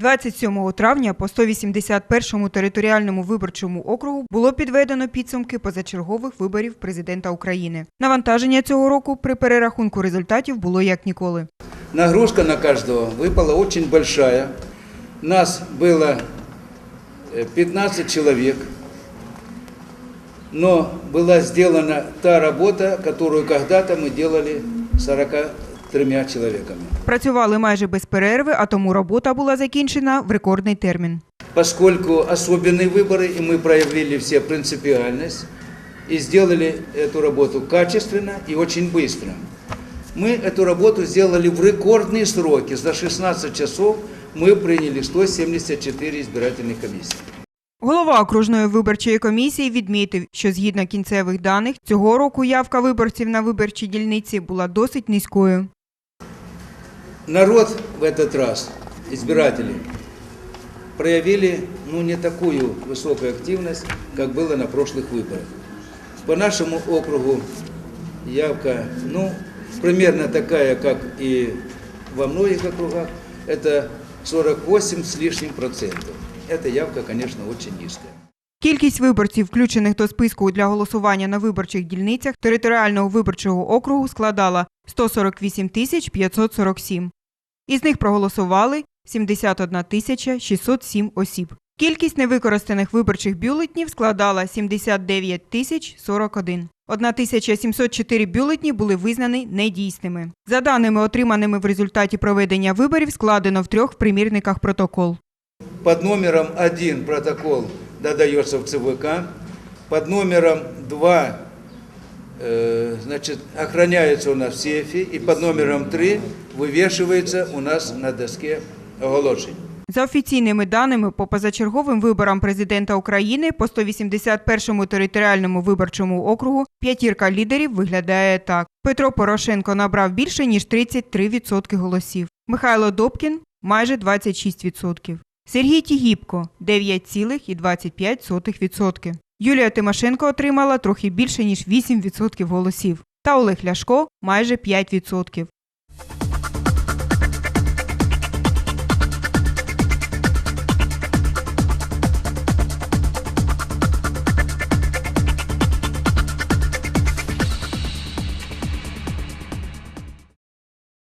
27 травня по 181-му територіальному виборчому округу було підведено підсумки позачергових виборів президента України. Навантаження цього року при перерахунку результатів було як ніколи. Нагрузка на каждого выпала очень большая. Нас было э, 15 человек, но была сделана та работа, которую когда-то мы делали 43 человеками. Працювали майже без перерви, а тому робота була закінчена в рекордний термін. Поскольку особенные выборы, и мы проявили все принципиальность и сделали эту работу качественно и очень быстро. Мы эту работу сделали в рекордные сроки. За 16 часов мы приняли 174 избирательных комиссий. Голова окружної виборчої комісії відмітив, що згідно кінцевих даних цього року явка виборців на виборчій дільниці була досить низькою. Народ в этот раз, избиратели, проявили ну, не такую высокую активность, как было на прошлых выборах. По нашему округу явка ну, примерно такая, как и во многих округах, это 48 с лишним процентов. Эта явка, конечно, очень низкая. Кількість виборців, включених до списку для голосування на виборчих дільницях територіального виборчого округу, складала 148 тисяч 547. Із них проголосували 71 тисяча 607 осіб. Кількість невикористаних виборчих бюлетнів складала 79 тисяч 41. 1704 бюлетні були визнані недійсними. За даними, отриманими в результаті проведення виборів, складено в трьох примірниках протокол. Под номером 1 протокол додается в ЦВК, под номером 2 э, значит, охраняется у нас в сейфе, и под номером 3 вывешивается у нас на доске оголошень. За офіційними даними, по позачерговим виборам президента України по 181-му територіальному виборчому округу п'ятірка лідерів виглядає так. Петро Порошенко набрав більше ніж 33% голосів. Михайло Добкін майже 26%. Сергій Тігіпко 9,25%. Юлія Тимошенко отримала трохи більше ніж 8% голосів. Та Олег Ляшко майже 5%.